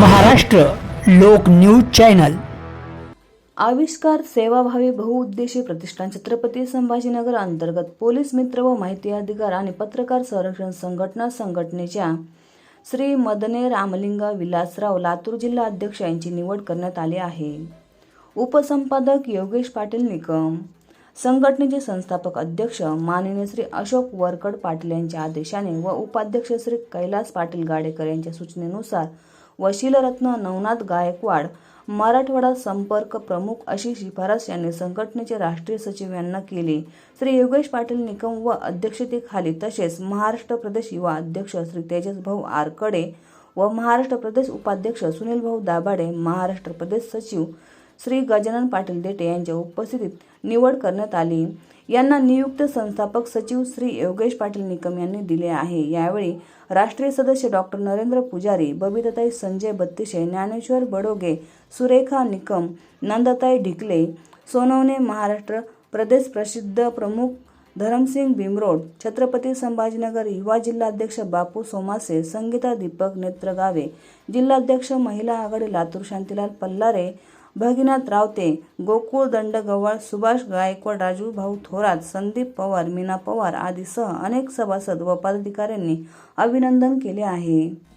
महाराष्ट्र लोक news channel. आविष्कार सेवाभावी बहुउद्देशीय प्रतिष्ठान छत्रपती संभाजीनगर अंतर्गत पोलीस मित्र व माहिती अधिकार आणि पत्रकार संरक्षण संघटना संघटनेच्या श्री मदने रामलिंगा विलासराव लातूर जिल्हा अध्यक्ष यांची निवड करण्यात आली आहे. उपसंपादक योगेश पाटील निकम संघटनेचे संस्थापक अध्यक्ष माननीय श्री अशोक वरकड पाटील यांच्या आदेशाने व उपाध्यक्ष श्री कैलास पाटील गाडेकर यांच्या सूचनेनुसार वशिलरत्न नवनाथ गायकवाड मराठवाडा संपर्क प्रमुख अशी शिफारस यांनी संघटनेचे राष्ट्रीय सचिव यांना केली. श्री योगेश पाटील निकम व अध्यक्षतेखाली तसेच महाराष्ट्र प्रदेश युवा अध्यक्ष श्री तेजस भाऊ आरकडे व महाराष्ट्र प्रदेश उपाध्यक्ष सुनील भाऊ दाभाडे महाराष्ट्र प्रदेश सचिव श्री गजानन पाटील देटे यांच्या उपस्थितीत निवड करण्यात आली. यांना नियुक्त संस्थापक सचिव श्री योगेश पाटील निकम यांनी दिले आहे. यावेळी राष्ट्रीय सदस्य डॉक्टर नरेंद्र पुजारी बबिताताई संजय बत्तीशे ज्ञानेश्वर बडोगे सुरेखा निकम नंदताई ढिकले सोनवणे महाराष्ट्र प्रदेश प्रसिद्ध प्रमुख धरमसिंग भीमरोड छत्रपती संभाजीनगर युवा जिल्हाध्यक्ष बापू सोमासे संगीता दीपक नेत्रगावे जिल्हाध्यक्ष महिला आघाडी लातूर शांतीलाल पल्लारे भगिनाथ रावते गोकुळ दंडगव्हाळ सुभाष गायकवाड राजू भाऊ थोरात संदीप पवार मीना पवार आदीसह अनेक सभासद व पदाधिकाऱ्यांनी अभिनंदन केले आहे.